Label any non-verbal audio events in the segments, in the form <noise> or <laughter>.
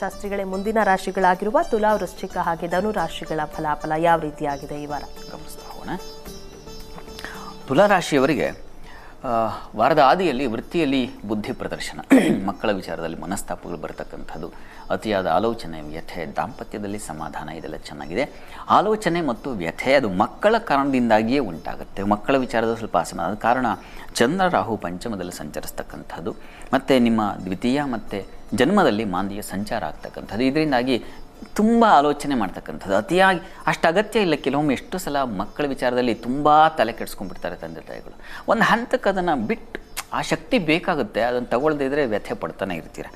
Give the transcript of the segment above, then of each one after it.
ಶಾಸ್ತ್ರಿಗಳೇ ಮುಂದಿನ ರಾಶಿಗಳಾಗಿರುವ ತುಲಾ ವೃಶ್ಚಿಕ ಹಾಗೆ ಧನು ರಾಶಿಗಳ ಫಲಾಫಲ ಯಾವ ರೀತಿಯಾಗಿದೆ ಈ ವಾರ? ಗಮನಿಸ್ತಾ ಹೋಗೋಣ. ತುಲಾರಾಶಿಯವರಿಗೆ ಆ, ವಾರದ ಆದಿಯಲ್ಲಿ ವೃತ್ತಿಯಲ್ಲಿ ಬುದ್ಧಿ ಪ್ರದರ್ಶನ. <clears throat> ಮಕ್ಕಳ ವಿಚಾರದಲ್ಲಿ ಮನಸ್ತಾಪಗಳು ಬರತಕ್ಕಂಥದ್ದು. ಅತಿಯಾದ ಆಲೋಚನೆ, ವ್ಯಥೆ, ದಾಂಪತ್ಯದಲ್ಲಿ ಸಮಾಧಾನ ಇದೆಲ್ಲ ಚೆನ್ನಾಗಿದೆ. ಆಲೋಚನೆ ಮತ್ತು ವ್ಯಥೆ ಅದು ಮಕ್ಕಳ ಕಾರಣದಿಂದಾಗಿಯೇ ಉಂಟಾಗುತ್ತೆ. ಮಕ್ಕಳ ವಿಚಾರದ ಸ್ವಲ್ಪ ಅಸಮಾಧಾನ ಕಾರಣ ಚಂದ್ರ, ರಾಹು, ಪಂಚಮದಲ್ಲಿ ಸಂಚರಿಸ್ತಕ್ಕಂಥದ್ದು. ಮತ್ತು ನಿಮ್ಮ ದ್ವಿತೀಯ ಮತ್ತು ಜನ್ಮದಲ್ಲಿ ಮಾಂದಿಯ ಸಂಚಾರ ಆಗ್ತಕ್ಕಂಥದ್ದು. ಇದರಿಂದಾಗಿ ತುಂಬ ಆಲೋಚನೆ ಮಾಡ್ತಕ್ಕಂಥದ್ದು. ಅತಿಯಾಗಿ ಅಷ್ಟು ಅಗತ್ಯ ಇಲ್ಲ. ಕೆಲವೊಮ್ಮೆ ಎಷ್ಟು ಸಲ ಮಕ್ಕಳ ವಿಚಾರದಲ್ಲಿ ತುಂಬ ತಲೆ ಕೆಡಿಸ್ಕೊಂಡ್ಬಿಡ್ತಾರೆ ತಂದೆ ತಾಯಿಗಳು. ಒಂದು ಹಂತಕ್ಕೆ ಅದನ್ನು ಬಿಟ್ಟು ಆ ಶಕ್ತಿ ಬೇಕಾಗುತ್ತೆ. ಅದನ್ನು ತಗೊಳ್ಳದೇ ಇದ್ದರೆ ವ್ಯಥೆ ಪಡ್ತಾನೆ ಇರ್ತೀರ.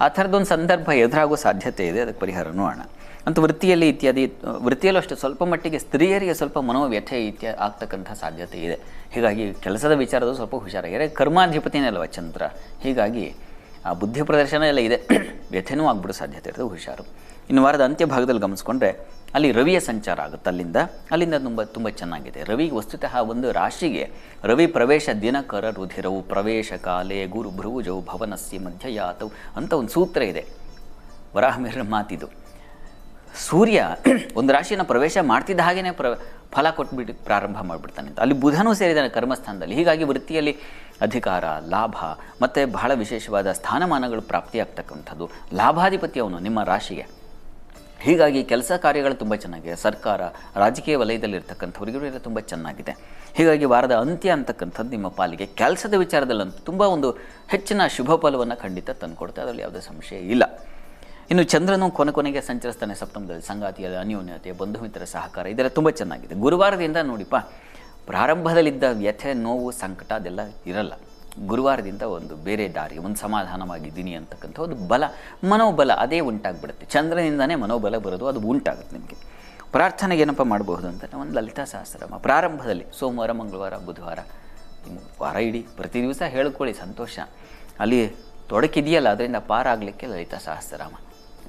ಆ ಥರದೊಂದು ಸಂದರ್ಭ ಎದುರಾಗೋ ಸಾಧ್ಯತೆ ಇದೆ. ಅದಕ್ಕೆ ಪರಿಹಾರನೂ ಹಣ ಅಂತ ವೃತ್ತಿಯಲ್ಲಿ ಇತ್ಯಾದಿ, ವೃತ್ತಿಯಲ್ಲೂ ಅಷ್ಟೇ ಸ್ವಲ್ಪ ಮಟ್ಟಿಗೆ ಸ್ತ್ರೀಯರಿಗೆ ಸ್ವಲ್ಪ ಮನೋವ್ಯಥೆ ಇತ್ಯ ಆಗ್ತಕ್ಕಂಥ ಸಾಧ್ಯತೆ ಇದೆ. ಹೀಗಾಗಿ ಕೆಲಸದ ವಿಚಾರದ ಸ್ವಲ್ಪ ಹುಷಾರಾಗಿದೆ ಕರ್ಮಾಧಿಪತಿನೇ ಅಲ್ವ ಚಂದ್ರ? ಹೀಗಾಗಿ ಆ ಬುದ್ಧಿ ಪ್ರದರ್ಶನ ಎಲ್ಲ ಇದೆ. ವ್ಯಥೆನೂ ಆಗ್ಬಿಡೋ ಸಾಧ್ಯತೆ ಇರೋದು ಹುಷಾರು. ಇನ್ನು ವಾರದ ಅಂತ್ಯ ಭಾಗದಲ್ಲಿ ಗಮನಿಸ್ಕೊಂಡ್ರೆ ಅಲ್ಲಿ ರವಿಯ ಸಂಚಾರ ಆಗುತ್ತೆ. ಅಲ್ಲಿಂದ ಅಲ್ಲಿಂದ ತುಂಬ ತುಂಬ ಚೆನ್ನಾಗಿದೆ. ರವಿಗೆ ವಸ್ತುತಃ ಒಂದು ರಾಶಿಗೆ ರವಿ ಪ್ರವೇಶ ದಿನಕರ ರುಧಿರವು, ಪ್ರವೇಶ ಕಾಲೇ ಗುರು ಭ್ರುಜವು ಭವನಸ್ಯ ಮಧ್ಯಯಾತವು ಅಂತ ಒಂದು ಸೂತ್ರ ಇದೆ. ವರಾಹಮಿರ ಮಾತಿದು. ಸೂರ್ಯ <clears throat> ಒಂದು ರಾಶಿಯನ್ನು ಪ್ರವೇಶ ಮಾಡ್ತಿದ್ದ ಹಾಗೆಯೇ ಪ್ರ, ಫಲ ಕೊಟ್ಬಿಟ್ಟು ಪ್ರಾರಂಭ ಮಾಡಿಬಿಡ್ತಾನೆ ಅಂತ. ಅಲ್ಲಿ ಬುಧನೂ ಸೇರಿದ್ದಾನೆ ಕರ್ಮಸ್ಥಾನದಲ್ಲಿ. ಹೀಗಾಗಿ ವೃತ್ತಿಯಲ್ಲಿ ಅಧಿಕಾರ, ಲಾಭ ಮತ್ತು ಬಹಳ ವಿಶೇಷವಾದ ಸ್ಥಾನಮಾನಗಳು ಪ್ರಾಪ್ತಿಯಾಗ್ತಕ್ಕಂಥದ್ದು. ಲಾಭಾಧಿಪತಿ ಅವನು ನಿಮ್ಮ ರಾಶಿಗೆ. ಹೀಗಾಗಿ ಕೆಲಸ ಕಾರ್ಯಗಳು ತುಂಬ ಚೆನ್ನಾಗಿದೆ. ಸರ್ಕಾರ ರಾಜಕೀಯ ವಲಯದಲ್ಲಿರ್ತಕ್ಕಂಥವ್ರಿಗೆ ಇವರೆಲ್ಲ ತುಂಬ ಚೆನ್ನಾಗಿದೆ. ಹೀಗಾಗಿ ವಾರದ ಅಂತ್ಯ ಅಂತಕ್ಕಂಥದ್ದು ನಿಮ್ಮ ಪಾಲಿಗೆ. ಕೆಲಸದ ವಿಚಾರದಲ್ಲಂತೂ ತುಂಬ ಒಂದು ಹೆಚ್ಚಿನ ಶುಭ ಫಲವನ್ನು ಖಂಡಿತ ತಂದುಕೊಡುತ್ತೆ. ಅದರಲ್ಲಿ ಯಾವುದೇ ಸಂಶಯ ಇಲ್ಲ. ಇನ್ನು ಚಂದ್ರನು ಕೊನೆ ಕೊನೆಗೆ ಸಂಚರಿಸ್ತಾನೆ. ಸಪ್ತಮದಲ್ಲಿ ಸಂಗಾತಿಯ ಅನ್ಯೋನ್ಯತೆ ಬಂಧು ಮಿತ್ರ ಸಹಕಾರ. ಇದೆಲ್ಲ ತುಂಬ ಚೆನ್ನಾಗಿದೆ. ಗುರುವಾರದಿಂದ ನೋಡಿಪ್ಪ, ಪ್ರಾರಂಭದಲ್ಲಿದ್ದ ವ್ಯಥೆ, ನೋವು, ಸಂಕಟ ಅದೆಲ್ಲ ಇರಲ್ಲ. ಗುರುವಾರದಿಂದ ಒಂದು ಬೇರೆ ದಾರಿ, ಒಂದು ಸಮಾಧಾನವಾಗಿದ್ದೀನಿ ಅಂತಕ್ಕಂಥ ಒಂದು ಬಲ, ಮನೋಬಲ ಅದೇ ಉಂಟಾಗ್ಬಿಡುತ್ತೆ. ಚಂದ್ರನಿಂದನೇ ಮನೋಬಲ ಬರೋದು, ಅದು ಉಂಟಾಗುತ್ತೆ ನಿಮಗೆ. ಪ್ರಾರ್ಥನೆಗೆ ಏನಪ್ಪ ಮಾಡಬಹುದು ಅಂತ ಒಂದು ಲಲಿತಾ ಸಹಸ್ರನಾಮ. ಪ್ರಾರಂಭದಲ್ಲಿ ಸೋಮವಾರ, ಮಂಗಳವಾರ, ಬುಧವಾರ ವಾರ ಇಡೀ, ಪ್ರತಿ ದಿವಸ ಹೇಳ್ಕೊಳ್ಳಿ, ಸಂತೋಷ. ಅಲ್ಲಿ ತೊಡಕಿದೆಯಲ್ಲ, ಅದರಿಂದ ಪಾರಾಗಲಿಕ್ಕೆ ಲಲಿತಾ ಸಹಸ್ರನಾಮ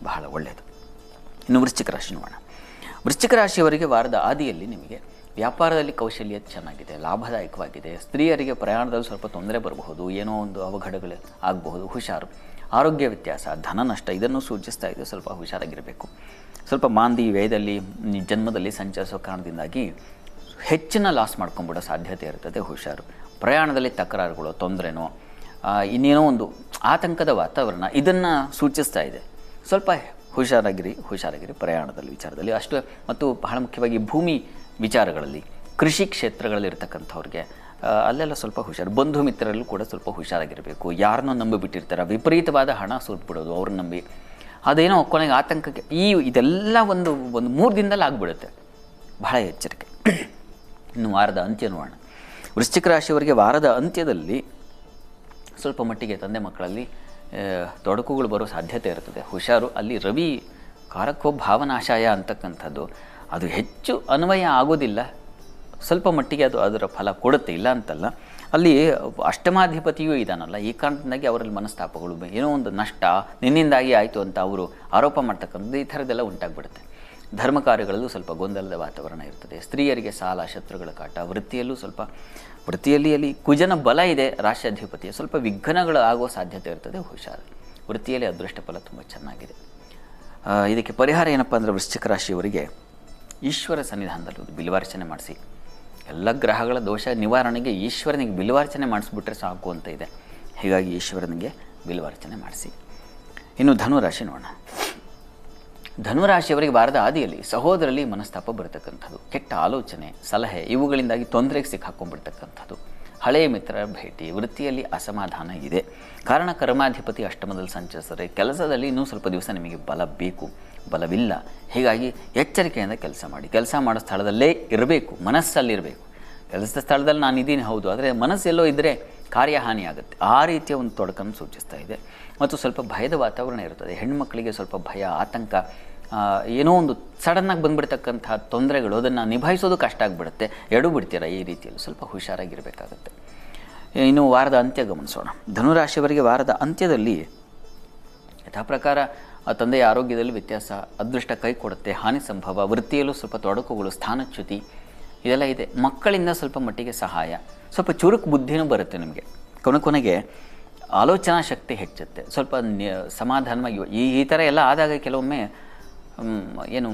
ಬಹಳ ಒಳ್ಳೆಯದು ಇನ್ನು ವೃಶ್ಚಿಕ ರಾಶಿ ನೋಡೋಣ. ವೃಶ್ಚಿಕ ರಾಶಿಯವರಿಗೆ ವಾರದ ಆದಿಯಲ್ಲಿ ನಿಮಗೆ ವ್ಯಾಪಾರದಲ್ಲಿ ಕೌಶಲ್ಯ ಚೆನ್ನಾಗಿದೆ, ಲಾಭದಾಯಕವಾಗಿದೆ, ಸ್ತ್ರೀಯರಿಗೆ ಪ್ರಯಾಣದಲ್ಲಿ ಸ್ವಲ್ಪ ತೊಂದರೆ ಬರಬಹುದು, ಏನೋ ಒಂದು ಅವಘಡಗಳು ಆಗಬಹುದು, ಹುಷಾರು, ಆರೋಗ್ಯ ವ್ಯತ್ಯಾಸ, ಧನ ನಷ್ಟ, ಇದನ್ನು ಸೂಚಿಸ್ತಾ ಇದೆ, ಸ್ವಲ್ಪ ಹುಷಾರಾಗಿರಬೇಕು. ಸ್ವಲ್ಪ ಮಾಂದಿ ವ್ಯಯದಲ್ಲಿ ಜನ್ಮದಲ್ಲಿ ಸಂಚರಿಸೋ ಕಾರಣದಿಂದಾಗಿ ಹೆಚ್ಚಿನ ಲಾಸ್ ಮಾಡ್ಕೊಂಬಿಡೋ ಸಾಧ್ಯತೆ ಇರ್ತದೆ, ಹುಷಾರು. ಪ್ರಯಾಣದಲ್ಲಿ ತಕರಾರುಗಳು, ತೊಂದರೆನೋ ಇನ್ನೇನೋ ಒಂದು ಆತಂಕದ ವಾತಾವರಣ, ಇದನ್ನು ಸೂಚಿಸ್ತಾ ಇದೆ. ಸ್ವಲ್ಪ ಹುಷಾರಾಗಿರಿ ಹುಷಾರಾಗಿರಿ ಪ್ರಯಾಣದಲ್ಲಿ, ವಿಚಾರದಲ್ಲಿ. ಅಷ್ಟು, ಮತ್ತು ಬಹಳ ಮುಖ್ಯವಾಗಿ ಭೂಮಿ ವಿಚಾರಗಳಲ್ಲಿ, ಕೃಷಿ ಕ್ಷೇತ್ರಗಳಲ್ಲಿ ಇರ್ತಕ್ಕಂಥವ್ರಿಗೆ ಅಲ್ಲೆಲ್ಲ ಸ್ವಲ್ಪ ಹುಷಾರು, ಬಂಧು ಮಿತ್ರರಲ್ಲೂ ಕೂಡ ಸ್ವಲ್ಪ ಹುಷಾರಾಗಿರಬೇಕು. ಯಾರನ್ನೋ ನಂಬಿಬಿಟ್ಟಿರ್ತಾರೆ, ವಿಪರೀತವಾದ ಹಣ ಸುರಿದ್ಬಿಡೋದು ಅವ್ರನ್ನ ನಂಬಿ. ಅದೇನೋ ಕೊನೆಗೆ ಆತಂಕಕ್ಕೆ, ಈ ಇದೆಲ್ಲ ಒಂದು ಒಂದು ಮೂರು ದಿನದಲ್ಲಿ ಆಗಿಬಿಡುತ್ತೆ. ಬಹಳ ಎಚ್ಚರಿಕೆ. ಇನ್ನು ವಾರದ ಅಂತ್ಯ ನೋಡೋಣ. ವೃಶ್ಚಿಕ ರಾಶಿಯವರಿಗೆ ವಾರದ ಅಂತ್ಯದಲ್ಲಿ ಸ್ವಲ್ಪ ಮಟ್ಟಿಗೆ ತಂದೆ ಮಕ್ಕಳಲ್ಲಿ ತೊಡಕುಗಳು ಬರೋ ಸಾಧ್ಯತೆ ಇರ್ತದೆ. ಹುಷಾರು, ಅಲ್ಲಿ ರವಿ ಕಾರಕೋ ಭಾವನಾಶಾಯ ಅಂತಕ್ಕಂಥದ್ದು. ಅದು ಹೆಚ್ಚು ಅನ್ವಯ ಆಗೋದಿಲ್ಲ. ಸ್ವಲ್ಪ ಮಟ್ಟಿಗೆ ಅದು ಅದರ ಫಲ ಕೊಡುತ್ತೆ, ಇಲ್ಲ ಅಂತಲ್ಲ. ಅಲ್ಲಿ ಅಷ್ಟಮಾಧಿಪತಿಯೂ ಇದಾನಲ್ಲ. ಈ ಕಾರಣದಿಂದಾಗಿ ಅವರಲ್ಲಿ ಮನಸ್ತಾಪಗಳು ಏನೋ ಒಂದು ನಷ್ಟ ನಿನ್ನಿಂದಾಗಿ ಆಯಿತು ಅಂತ ಅವರು ಆರೋಪ ಮಾಡ್ತಕ್ಕಂಥದ್ದು ಈ ಥರದ್ದೆಲ್ಲ ಉಂಟಾಗ್ಬಿಡುತ್ತೆ. ಧರ್ಮ ಕಾರ್ಯಗಳಲ್ಲೂ ಸ್ವಲ್ಪ ಗೊಂದಲದ ವಾತಾವರಣ ಇರ್ತದೆ. ಸ್ತ್ರೀಯರಿಗೆ ಸಾಲ, ಶತ್ರುಗಳ ಕಾಟ, ವೃತ್ತಿಯಲ್ಲೂ ಸ್ವಲ್ಪ ವೃತ್ತಿಯಲ್ಲಿ ಅಲ್ಲಿ ಕುಜನ ಬಲ ಇದೆ. ರಾಷ್ಟ್ರಾಧಿಪತಿಯ ಸ್ವಲ್ಪ ವಿಘ್ನಗಳು ಆಗೋ ಸಾಧ್ಯತೆ ಇರ್ತದೆ, ಹುಷಾರು. ವೃತ್ತಿಯಲ್ಲಿ ಅದೃಷ್ಟ ಫಲ ತುಂಬ ಚೆನ್ನಾಗಿದೆ. ಇದಕ್ಕೆ ಪರಿಹಾರ ಏನಪ್ಪ ಅಂದರೆ ವೃಶ್ಚಿಕ ರಾಶಿಯವರಿಗೆ ಈಶ್ವರ ಸನ್ನಿಧಾನದಲ್ಲಿ ಒಂದು ಬಿಲ್ವಾರ್ಚನೆ ಮಾಡಿಸಿ. ಎಲ್ಲ ಗ್ರಹಗಳ ದೋಷ ನಿವಾರಣೆಗೆ ಈಶ್ವರನಿಗೆ ಬಿಲ್ವಾರ್ಚನೆ ಮಾಡಿಸ್ಬಿಟ್ರೆ ಸಾಕು ಅಂತ ಇದೆ. ಹೀಗಾಗಿ ಈಶ್ವರನಿಗೆ ಬಿಲ್ವಾರ್ಚನೆ ಮಾಡಿಸಿ. ಇನ್ನು ಧನುರಾಶಿ ನೋಡೋಣ. ಧನುರಾಶಿಯವರಿಗೆ ಬಾರದ ಆದಿಯಲ್ಲಿ ಸಹೋದರಲ್ಲಿ ಮನಸ್ತಾಪ ಬರತಕ್ಕಂಥದ್ದು, ಕೆಟ್ಟ ಆಲೋಚನೆ, ಸಲಹೆ ಇವುಗಳಿಂದಾಗಿ ತೊಂದರೆಗೆ ಸಿಕ್ಕಾಕೊಂಡ್ಬಿಡ್ತಕ್ಕಂಥದ್ದು. ಹಳೆಯ ಮಿತ್ರರ ಭೇಟಿ, ವೃತ್ತಿಯಲ್ಲಿ ಅಸಮಾಧಾನ ಇದೆ. ಕಾರಣ ಕರ್ಮಾಧಿಪತಿ ಅಷ್ಟಮದಲ್ಲಿ ಸಂಚರಿಸಿದರೆ ಕೆಲಸದಲ್ಲಿ ಇನ್ನೂ ಸ್ವಲ್ಪ ದಿವಸ ನಿಮಗೆ ಬಲ ಬೇಕು. ಬಲವಿಲ್ಲ. ಹೀಗಾಗಿ ಎಚ್ಚರಿಕೆಯಿಂದ ಕೆಲಸ ಮಾಡಿ. ಕೆಲಸ ಮಾಡೋ ಸ್ಥಳದಲ್ಲೇ ಇರಬೇಕು. ಮನಸ್ಸಲ್ಲಿರಬೇಕು ಕೆಲಸದ ಸ್ಥಳದಲ್ಲಿ ನಾನು ಇದ್ದೀನಿ, ಹೌದು. ಆದರೆ ಮನಸ್ಸೆಲ್ಲೋ ಇದ್ದರೆ ಕಾರ್ಯಹಾನಿ ಆಗುತ್ತೆ. ಆ ರೀತಿಯ ಒಂದು ತೊಡಕನ್ನು ಸೂಚಿಸ್ತಾ ಇದೆ. ಮತ್ತು ಸ್ವಲ್ಪ ಭಯದ ವಾತಾವರಣ ಇರುತ್ತದೆ. ಹೆಣ್ಣುಮಕ್ಕಳಿಗೆ ಸ್ವಲ್ಪ ಭಯ, ಆತಂಕ ಏನೋ ಒಂದು ಸಡನ್ನಾಗಿ ಬಂದ್ಬಿಡ್ತಕ್ಕಂಥ ತೊಂದರೆಗಳು, ಅದನ್ನು ನಿಭಾಯಿಸೋದು ಕಷ್ಟ ಆಗಿಬಿಡುತ್ತೆ. ಎಡು ಬಿಡ್ತೀರ ಈ ರೀತಿಯಲ್ಲಿ? ಸ್ವಲ್ಪ ಹುಷಾರಾಗಿರಬೇಕಾಗತ್ತೆ. ಇನ್ನು ವಾರದ ಅಂತ್ಯ ಗಮನಿಸೋಣ. ಧನುರಾಶಿಯವರಿಗೆ ವಾರದ ಅಂತ್ಯದಲ್ಲಿ ಯಥಾ ಪ್ರಕಾರ ತಂದೆಯ ಆರೋಗ್ಯದಲ್ಲಿ ವ್ಯತ್ಯಾಸ, ಅದೃಷ್ಟ ಕೈ ಕೊಡುತ್ತೆ, ಹಾನಿ ಸಂಭವ, ವೃತ್ತಿಯಲ್ಲೂ ಸ್ವಲ್ಪ ತೊಡಕುಗಳು, ಸ್ಥಾನಚ್ಯುತಿ, ಇದೆಲ್ಲ ಇದೆ. ಮಕ್ಕಳಿಂದ ಸ್ವಲ್ಪ ಮಟ್ಟಿಗೆ ಸಹಾಯ. ಸ್ವಲ್ಪ ಚುರುಕು ಬುದ್ಧಿನೂ ಬರುತ್ತೆ ನಿಮಗೆ. ಕೊನೆ ಕೊನೆಗೆ ಆಲೋಚನಾ ಶಕ್ತಿ ಹೆಚ್ಚುತ್ತೆ. ಸ್ವಲ್ಪ ಸಮಾಧಾನವಾಗಿ, ಈ ಈ ಥರ ಎಲ್ಲ ಆದಾಗ ಕೆಲವೊಮ್ಮೆ ಏನು,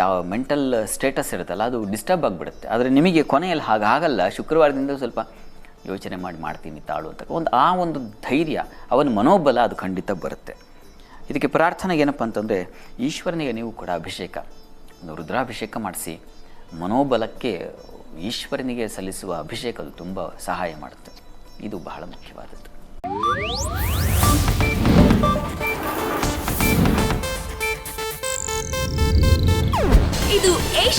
ಯಾವ ಮೆಂಟಲ್ ಸ್ಟೇಟಸ್ ಇರುತ್ತಲ್ಲ, ಅದು ಡಿಸ್ಟರ್ಬ್ ಆಗಿಬಿಡುತ್ತೆ. ಆದರೆ ನಿಮಗೆ ಕೊನೆಯಲ್ಲಿ ಹಾಗಾಗಲ್ಲ ಶುಕ್ರವಾರದಿಂದ ಸ್ವಲ್ಪ ಯೋಚನೆ ಮಾಡಿ ಮಾಡ್ತೀನಿ, ತಾಳು ಅಂತ. ಒಂದು, ಆ ಒಂದು ಧೈರ್ಯ, ಅವನ ಮನೋಬಲ ಅದು ಖಂಡಿತ ಬರುತ್ತೆ. ಇದಕ್ಕೆ ಪ್ರಾರ್ಥನೆ ಏನಪ್ಪ ಅಂತಂದರೆ, ಈಶ್ವರನಿಗೆ ನೀವು ಕೂಡ ಅಭಿಷೇಕ. ಒಂದು ರುದ್ರಾಭಿಷೇಕ ಮಾಡಿಸಿ. ಮನೋಬಲಕ್ಕೆ ಈಶ್ವರನಿಗೆ ಸಲ್ಲಿಸುವ ಅಭಿಷೇಕ ಅದು ತುಂಬ ಸಹಾಯ ಮಾಡುತ್ತೆ. ಇದು ಬಹಳ ಮುಖ್ಯವಾದದ್ದು.